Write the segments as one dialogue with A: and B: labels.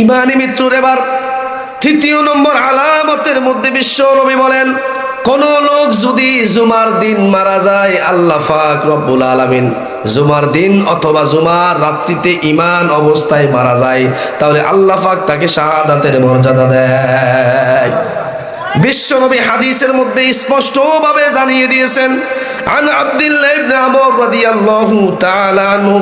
A: ইমানি মৃত্যুর এবার তৃতীয় নম্বর আলামতের মধ্যে বিশ্ব নবী বলেন, কোন লোক যদি জুমার দিন মারা যায়, আল্লাহ ফাক রব্বুল আলামিন জুমার দিন অথবা জুমার রাত্রিতে ইমান অবস্থায় মারা যায়, তাহলে আল্লাহ ফাক তাকে শাহাদাতের মর্যাদা দেয়। বিশ্বনবী হাদিসের মধ্যে স্পষ্টভাবে জানিয়ে দিয়েছেন, আন আব্দুল্লাহ ইবনে আমর রাদিয়াল্লাহু তাআলা আনহু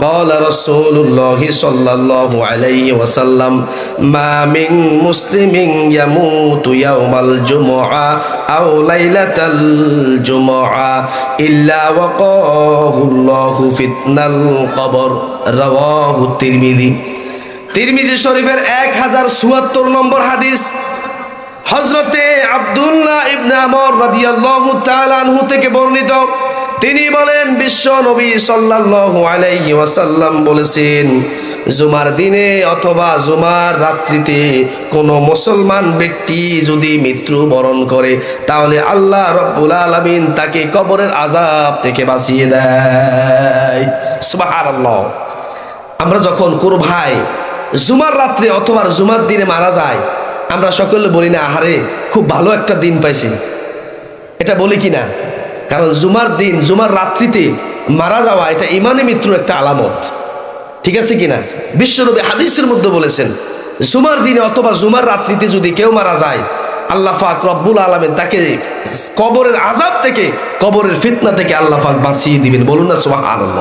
A: قال قال رسول الله صلى الله عليه وسلم ما من مسلم يموت يوم الجمعة أو ليلة الجمعة إلا وقاه الله فتنة القبر رواه الترمذي তিরমিজি শরীফের এক হাজার চুয়াত্তর নম্বর হাদিস হজরতে আব্দুল্লাহ ইবনে আমর রাদিয়াল্লাহু তাআলা আনহু থেকে বর্ণিত তিনি বলেন, বিশ্ব নবী সাল্লাল্লাহু আলাইহি ওয়াসাল্লাম বলেছেন, জুমার দিনে অথবা জুমার রাত্রিতে কোনো মুসলমান ব্যক্তি যদি মৃত্যু বরণ করে, তাহলে আল্লাহ রব্বুল আলামিন তাকে কবরের আজাব থেকে বাঁচিয়ে দেয়। আমরা যখন কোনো ভাই জুমার রাত্রে অথবা জুমার দিনে মারা যায় আমরা সকলে বলি না, আহারে, খুব ভালো একটা দিন পাইছি। এটা বলি কি না কারণ জুমার দিন, জুমার রাত্রিতে মারা যাওয়া এটা ইমানে মৃত্যুর একটা আলামত। ঠিক আছে কিনা? বিশ্বরূপে হাদিসের মধ্যে বলেছেন, জুমার দিনে অথবা জুমার রাত্রিতে যদি কেউ মারা যায়, আল্লাহ ফাক রব্বুল আলমেন তাকে কবরের আজাব থেকে, কবরের ফিতনা থেকে আল্লাহ ফাক বাঁচিয়ে দিবেন। বলুন না সুবাহ আনন্দ